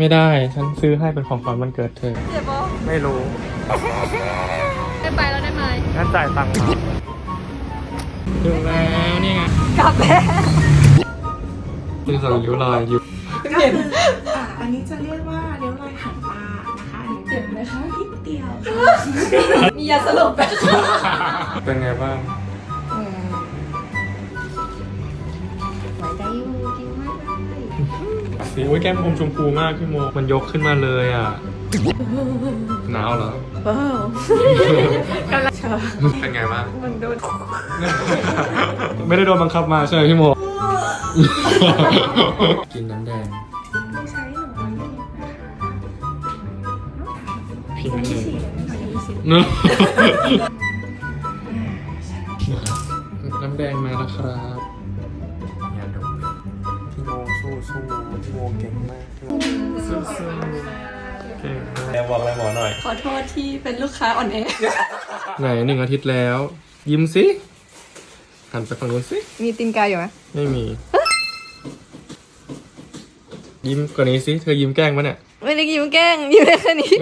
ไม่ได้ ฉันซื้อให้เป็นของขวัญวันเกิดเธอ เจ็บปะไม่รู้ได้ไปแล้วได้ไหมงั้นจ่ายตังค์มาถึงแล้วนี่ไงกลับแล้วเป็นสองยิ้วลายอยู่เห็นอะอันนี้จะเรียกว่าเลี้ยวรอยหางปลานะคะ อันนี้เจ็บไหมคะนิดเดียวมียาสลบแบบ เป็นไงบ้าง สีโอ้ยแก้มอมชมพูมากพี่โมมันยกขึ้นมาเลยอะหนาวเหรอเออเป็นไงบ้างมันโดนไม่ได้โดนบังคับมาใช่ไหมพี่โม กินน้ำแดงไม่ใช้หนูร้อยเดียวนะคะพิงค์เลยสี่หน่อยยี่สิบเนอะน้ำแดงมาแล้วครับ สู้เก่งมากแอบบอกอะไรหมอหน่อย ขอโทษที่เป็นลูกค้าอ่อนแอ ไหนหนึ่งอาทิตย์แล้ว ยิ้มสิหันไปฝั่งนู้นสิ มีตีนกาอยู่ไหมไม่มี ยิ้มกว่านี้สิ เธอยิ้มแกล้งปะเนี่ย ไม่ได้ยิ้มแกล้งยิ้มได้แค่นี้